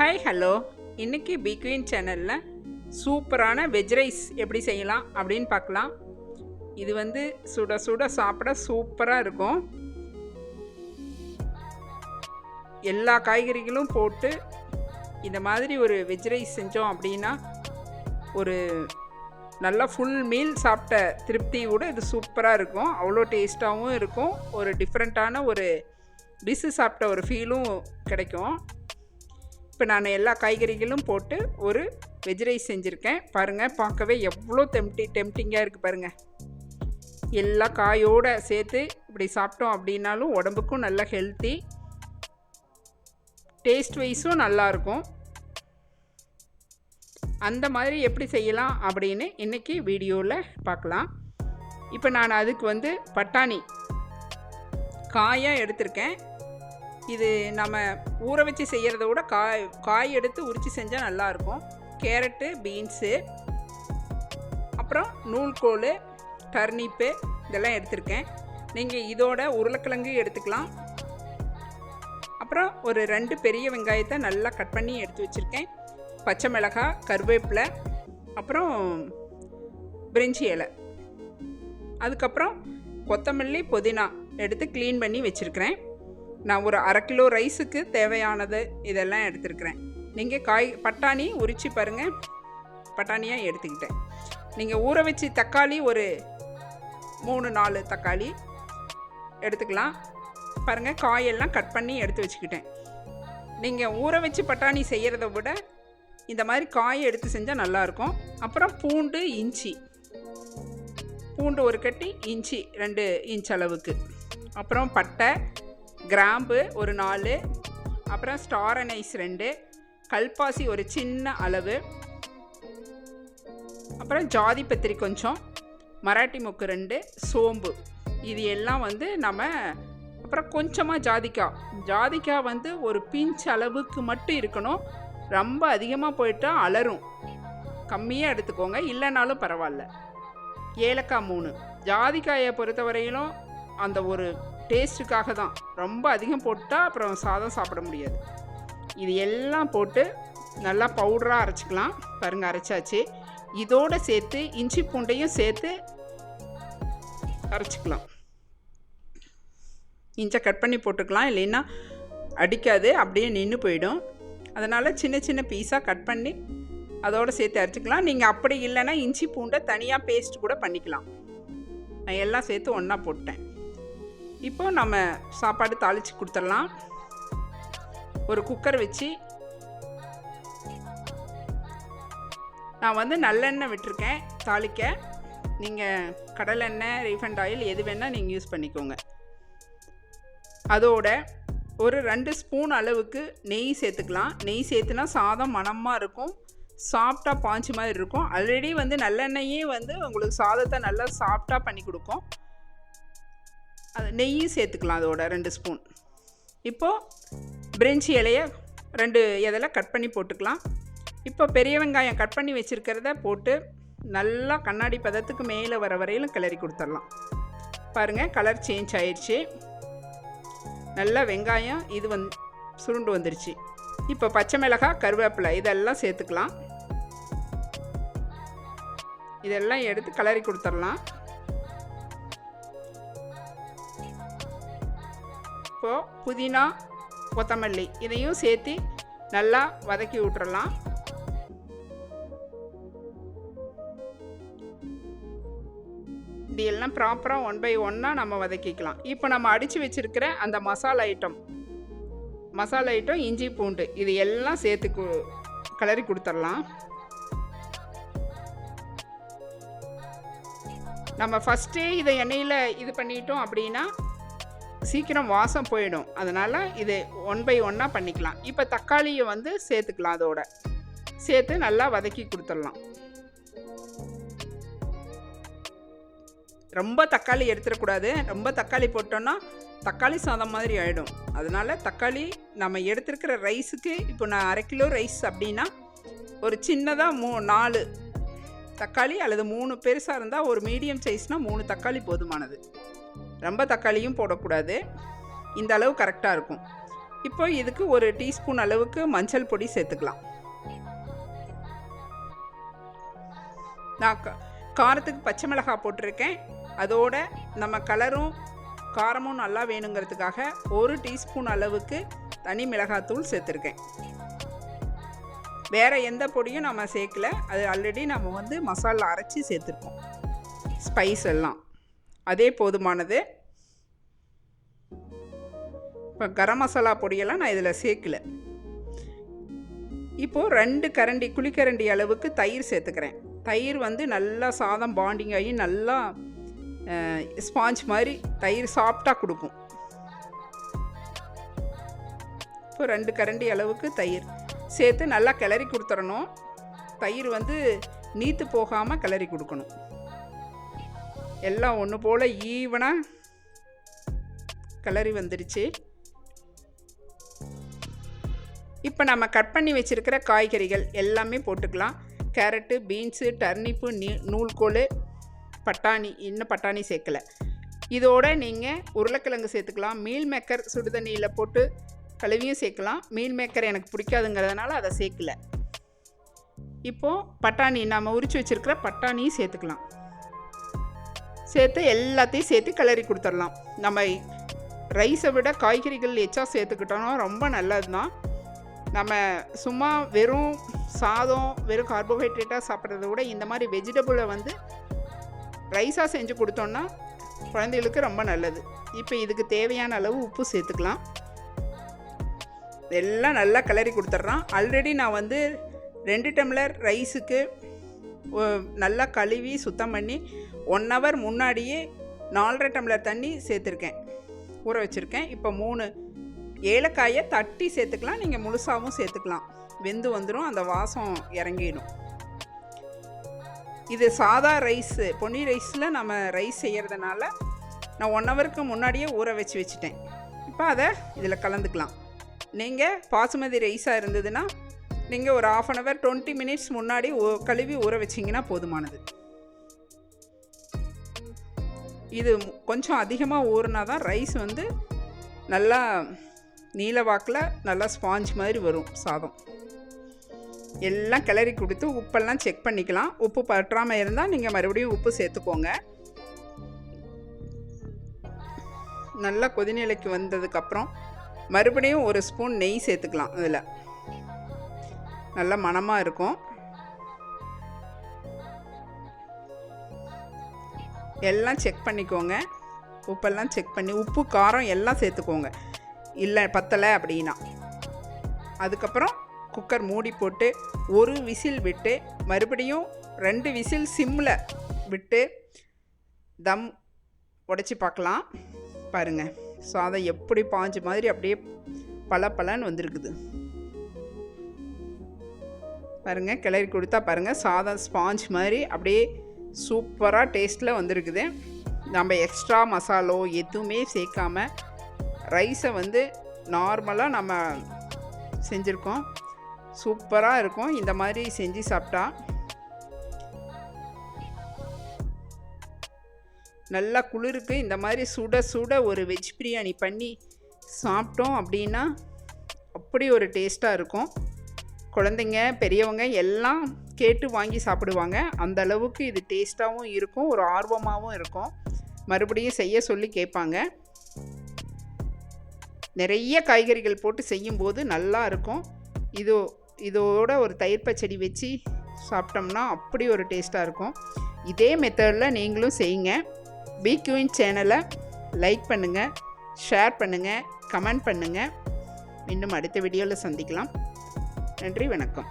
Hi hello இன்றைக்கி பிக்வீன் சேனலில் சூப்பரான வெஜ் ரைஸ் எப்படி செய்யலாம் அப்படின்னு பார்க்கலாம். இது வந்து சுட சுட சாப்பிட சூப்பராக இருக்கும். எல்லா காய்கறிகளும் போட்டு இந்த மாதிரி ஒரு வெஜ் ரைஸ் செஞ்சோம் அப்படின்னா ஒரு நல்லா ஃபுல் மீல் சாப்பிட்ட திருப்தியோட இது சூப்பராக இருக்கும். அவ்வளோ டேஸ்ட்டாகவும் இருக்கும். ஒரு டிஃப்ரெண்ட்டான ஒரு டிஷ்ஷு சாப்பிட்ட ஒரு ஃபீலும் கிடைக்கும். இப்போ நான் எல்லா காய்கறிகளும் போட்டு ஒரு வெஜ் ரைஸ் செஞ்சுருக்கேன். பாருங்கள் பார்க்கவே எவ்வளோ டெம்டி டெம்டிங்காக இருக்குது பாருங்கள் எல்லா காயோடு சேர்த்து இப்படி சாப்பிட்டோம் அப்படின்னாலும் உடம்புக்கும் நல்ல ஹெல்த்தி டேஸ்ட் வைஸும் நல்லாயிருக்கும் அந்த மாதிரி எப்படி செய்யலாம் அப்படின்னு இன்றைக்கி வீடியோவில் பார்க்கலாம். இப்போ நான் அதுக்கு வந்து பட்டாணி காயாக எடுத்திருக்கேன். இது நம்ம ஊற வச்சு செய்கிறத விட காய் காய் எடுத்து உரித்து செஞ்சால் நல்லாயிருக்கும் கேரட்டு பீன்ஸு அப்புறம் நூல்கோல் டர்னிப்பு இதெல்லாம் எடுத்திருக்கேன். நீங்கள் இதோட உருளைக்கிழங்கு எடுத்துக்கலாம். அப்புறம் ஒரு ரெண்டு பெரிய வெங்காயத்தை நல்லா கட் பண்ணி எடுத்து வச்சுருக்கேன். பச்சை மிளகாய் கருவேப்பிலை அப்புறம் பிரிஞ்சி இலை. அதுக்கப்புறம் கொத்தமல்லி புதினா எடுத்து க்ளீன் பண்ணி வச்சுருக்கிறேன். நான் ஒரு அரை கிலோ ரைஸுக்கு தேவையானது இதெல்லாம் எடுத்துருக்குறேன். நீங்கள் காய் பட்டாணி உரித்து பாருங்கள் பட்டாணியாக எடுத்துக்கிட்டேன். நீங்கள் ஊற வச்சு தக்காளி ஒரு மூணு நாலு தக்காளி எடுத்துக்கலாம். பாருங்கள் காயெல்லாம் கட் பண்ணி எடுத்து வச்சுக்கிட்டேன். நீங்கள் ஊற வச்சு பட்டாணி செய்கிறத விட இந்த மாதிரி காயை எடுத்து செஞ்சால் நல்லாயிருக்கும். அப்புறம் பூண்டு இஞ்சி. பூண்டு ஒரு கட்டி இஞ்சி ரெண்டு இன்ச் அளவுக்கு. அப்புறம் பட்டை கிராம்பு ஒரு நாலு அப்புறம் ஸ்டார் அனைஸ் ரெண்டு கல்பாசி ஒரு சின்ன அளவு அப்புறம் ஜாதி பத்திரி கொஞ்சம் மராட்டி மொக்கு ரெண்டு சோம்பு. இது எல்லாம் வந்து நம்ம அப்புறம் கொஞ்சமாக ஜாதிக்காய் ஜாதிக்காய் வந்து ஒரு பிஞ்ச் அளவுக்கு மட்டும் இருக்கணும். ரொம்ப அதிகமாக போயிட்டால் அலரும். கம்மியாக எடுத்துக்கோங்க இல்லைனாலும் பரவாயில்ல. ஏலக்காய் மூணு. ஜாதிக்காயை பொறுத்தவரையிலும் அந்த ஒரு டேஸ்ட்டுக்காக தான். ரொம்ப அதிகம் போட்டால் அப்புறம் சாதம் சாப்பிட முடியாது. இது எல்லாம் போட்டு நல்லா பவுடராக அரைச்சிக்கலாம். பாருங்கள் அரைச்சாச்சு. இதோடு சேர்த்து இஞ்சி பூண்டையும் சேர்த்து அரைச்சிக்கலாம். இஞ்சை கட் பண்ணி போட்டுக்கலாம். இல்லைன்னா அடிக்காது. அப்படியே நின்று போயிடும். அதனால் சின்ன சின்ன பீஸாக கட் பண்ணி அதோடு சேர்த்து அரைச்சிக்கலாம். நீங்கள் அப்படி இல்லைன்னா இஞ்சி பூண்டை தனியாக பேஸ்ட் கூட பண்ணிக்கலாம். நான் எல்லாம் சேர்த்து ஒன்றா போட்டேன். இப்போ நம்ம சாப்பாடு தாளித்து கொடுத்துடலாம். ஒரு குக்கர் வச்சு. நான் வந்து நல்லெண்ணெய் விட்டுருக்கேன் தாளிக்க. நீங்கள் கடலெண்ணெய் ரீஃபண்ட் ஆயில் எது வேணால் நீங்கள் யூஸ் பண்ணிக்கோங்க. அதோட ஒரு ரெண்டு ஸ்பூன் அளவுக்கு நெய் சேர்த்துக்கலாம். நெய் சேர்த்துனா சாதம் மணமாக இருக்கும். சாஃப்டாக பாஞ்சு மாதிரி இருக்கும். ஆல்ரெடி வந்து நல்லெண்ணெயே வந்து உங்களுக்கு சாதத்தை நல்லா சாஃப்டாக பண்ணி கொடுக்கும். அது நெய்யும் சேர்த்துக்கலாம் அதோட ரெண்டு ஸ்பூன். இப்போது பிரெஞ்சி இலையை ரெண்டு இதெல்லாம் கட் பண்ணி போட்டுக்கலாம். இப்போ பெரிய வெங்காயம் கட் பண்ணி வச்சுருக்கிறத போட்டு நல்லா கண்ணாடி பதத்துக்கு மேலே வர வரையிலும் கிளறி கொடுத்துடலாம். பாருங்கள் கலர் சேஞ்ச் ஆயிடுச்சு நல்லா வெங்காயம் இது வந் சுருண்டு வந்துருச்சு. இப்போ பச்சை மிளகாய் கருவேப்பிலை இதெல்லாம் சேர்த்துக்கலாம். இதெல்லாம் எடுத்து கலரி கொடுத்துடலாம். இப்போது புதினா கொத்தமல்லி இதையும் சேர்த்து நல்லா வதக்கி விட்டுறலாம். இது எல்லாம் ப்ராப்பராக ஒன் பை ஒன்னாக நம்ம வதக்கிக்கலாம். இப்போ நம்ம அடித்து வச்சுருக்கிற அந்த மசாலா ஐட்டம் மசாலா ஐட்டம் இஞ்சி பூண்டு இது எல்லாம் சேர்த்து கிளறி கொடுத்துடலாம். நம்ம ஃபஸ்ட்டே இதை எண்ணெயில் இது பண்ணிட்டோம் அப்படின்னா சீக்கிரம் வாசம் போயிடும். அதனால் இது ஒன் பை ஒன்னாக பண்ணிக்கலாம். இப்போ தக்காளியை வந்து சேர்த்துக்கலாம் அதோட. சேர்த்து நல்லா வதக்கி கொடுத்துடலாம். ரொம்ப தக்காளி எடுத்துடக்கூடாது. ரொம்ப தக்காளி போட்டோன்னா தக்காளி சாதம் மாதிரி ஆகிடும் அதனால் தக்காளி நம்ம எடுத்துருக்கிற ரைஸுக்கு இப்போ நான் அரை கிலோ ரைஸ் அப்படின்னா ஒரு சின்னதாக மூ நாலு தக்காளி அல்லது மூணு பெருசாக இருந்தால் ஒரு மீடியம் சைஸ்னால் மூணு தக்காளி போதுமானது. ரொம்ப தக்காளியும் போடக்கூடாது. இந்த அளவு கரெக்டாக இருக்கும். இப்போ இதுக்கு ஒரு டீஸ்பூன் அளவுக்கு மஞ்சள் பொடி சேர்த்துக்கலாம். நான் காரத்துக்கு பச்சை மிளகாய் போட்டிருக்கேன். அதோட நம்ம கலரும் காரமும் நல்லா வேணுங்கிறதுக்காக ஒரு டீஸ்பூன் அளவுக்கு தனி மிளகாத்தூள் சேர்த்துருக்கேன். வேறு எந்த பொடியும் நம்ம சேர்க்கல. அது ஆல்ரெடி நம்ம வந்து மசாலா அரைச்சி சேர்த்துருக்கோம். ஸ்பைஸ் எல்லாம். அதே போதுமானது. இப்போ கரம் மசாலா பொடியெல்லாம் நான் இதில் சேர்க்கல. இப்போது ரெண்டு கரண்டி குழிக்கரண்டி அளவுக்கு தயிர் சேர்த்துக்கிறேன். தயிர் வந்து நல்லா சாதம் பாண்டிங் ஆகி நல்லா ஸ்பாஞ்ச் மாதிரி தயிர் சாஃப்டாக கொடுக்கும். இப்போ ரெண்டு கரண்டி அளவுக்கு தயிர் சேர்த்து நல்லா கிளறி கொடுத்துடணும். தயிர் வந்து நீத்து போகாமல் கிளறி கொடுக்கணும். எல்லாம் ஒன்று போல் ஈவனாக கிளறி வந்துடுச்சு. இப்போ நம்ம கட் பண்ணி வச்சுருக்கிற காய்கறிகள் எல்லாமே போட்டுக்கலாம். கேரட்டு பீன்ஸு டர்னிப்பு நீ நூல்கோல் பட்டாணி இன்னும் பட்டாணி சேர்க்கலை. இதோட நீங்கள் உருளைக்கிழங்கு சேர்த்துக்கலாம். மீல் மேக்கர் சுடுதண்ணியில் போட்டு கழுவியும் சேர்க்கலாம். மீல் மேக்கர் எனக்கு பிடிக்காதுங்கிறதுனால அதை சேர்க்கல. இப்போது பட்டாணி நம்ம உரித்து வச்சுருக்கிற பட்டாணியும் சேர்த்துக்கலாம். சேர்த்து எல்லாத்தையும் சேர்த்து கிளறி கொடுத்துடலாம். நம்ம ரைஸை விட காய்கறிகள் எச்சா சேர்த்துக்கிட்டோம்னா ரொம்ப நல்லது தான் நம்ம சும்மா வெறும் சாதம் வெறும் கார்போஹைட்ரேட்டாக சாப்பிட்றத விட இந்த மாதிரி வெஜிடபிளை வந்து ரைஸாக செஞ்சு கொடுத்தோன்னா குழந்தைகளுக்கு ரொம்ப நல்லது. இப்போ இதுக்கு தேவையான அளவு உப்பு சேர்த்துக்கலாம். எல்லாம் நல்லா கிளறி கொடுத்துட்றான் ஆல்ரெடி நான் வந்து ரெண்டு டம்ளர் ரைஸுக்கு நல்லா கழுவி சுத்தம் பண்ணி ஒன் ஹவர் முன்னாடியே நாலரை டம்ளர் தண்ணி சேர்த்துருக்கேன். ஊற வச்சுருக்கேன். இப்போ மூணு ஏலக்காயை தட்டி சேர்த்துக்கலாம். நீங்கள் முழுசாகவும் சேர்த்துக்கலாம். வெந்து வந்துடும் அந்த வாசம் இறங்கிடும். இது சாதா ரைஸு பொன்னி ரைஸில் நம்ம ரைஸ் செய்கிறதுனால நான் ஒன் ஹவருக்கு முன்னாடியே ஊற வச்சு வச்சுட்டேன். இப்போ அதை இதில் கலந்துக்கலாம். நீங்கள் பாசுமதி ரைஸாக இருந்ததுன்னா நீங்கள் ஒரு half an hour twenty minutes முன்னாடி கழுவி ஊற வச்சிங்கன்னா போதுமானது. இது கொஞ்சம் அதிகமாக ஊறினா தான் ரைஸ் வந்து நல்லா நீலவாக்கில் நல்லா ஸ்பாஞ்ச் மாதிரி வரும் சாதம். எல்லாம் கிளறி கொடுத்து உப்பெல்லாம் செக் பண்ணிக்கலாம். உப்பு பற்றாமல் இருந்தால் நீங்கள் மறுபடியும் உப்பு சேர்த்துக்கோங்க. நல்லா கொதிநிலைக்கு வந்ததுக்கப்புறம் மறுபடியும் ஒரு ஸ்பூன் நெய் சேர்த்துக்கலாம் அதில் நல்ல மணமாக இருக்கும். எல்லாம் செக் பண்ணிக்கோங்க. உப்பெல்லாம் செக் பண்ணி உப்பு காரம் எல்லாம் சேர்த்துக்கோங்க. இல்லை பத்தலை அப்படின்னா. அதுக்கப்புறம் குக்கர் மூடி போட்டு ஒரு விசில் விட்டு மறுபடியும் ரெண்டு விசில் சிம்மில் விட்டு தம் உடைச்சி பார்க்கலாம். பாருங்கள் சாதம் எப்படி பாஞ்சு மாதிரி அப்படியே பல பலன்னு வந்திருக்குது. பாருங்கள் கிளறி கொடுத்தா பாருங்கள் சாதம் ஸ்பாஞ்ச் மாதிரி அப்படியே சூப்பராக டேஸ்ட்டில் வந்திருக்குது. நம்ம எக்ஸ்ட்ரா மசாலோ எதுவுமே சேர்க்காம ரைஸை வந்து நார்மலாக நம்ம செஞ்சுருக்கோம். சூப்பராக இருக்கும். இந்த மாதிரி செஞ்சு சாப்பிட்டா நல்லா குளிருக்கு. இந்த மாதிரி சுட சுட ஒரு வெஜ் பிரியாணி பண்ணி சாப்பிட்டோம் அப்படின்னா அப்படி ஒரு டேஸ்ட்டாக இருக்கும். குழந்தைங்க பெரியவங்க எல்லாம் கேட்டு வாங்கி சாப்பிடுவாங்க. அந்த அளவுக்கு இது டேஸ்ட்டாகவும் இருக்கும் ஒரு ஆர்வமாகவும் இருக்கும். மறுபடியும் செய்ய சொல்லி கேட்பாங்க. நிறைய காய்கறிகள் போட்டு செய்யும்போது நல்லா இருக்கும். இது இதோட ஒரு தயிர் பச்சடி வச்சு சாப்பிட்டோம்னா அப்படி ஒரு டேஸ்ட்டாக இருக்கும். இதே மெத்தடில் நீங்களும் செய்யுங்க. பி குயின் சேனலை லைக் பண்ணுங்கள் ஷேர் பண்ணுங்கள் கமெண்ட் பண்ணுங்கள் மீண்டும் அடுத்த வீடியோவில் சந்திக்கலாம். நன்றி வணக்கம்.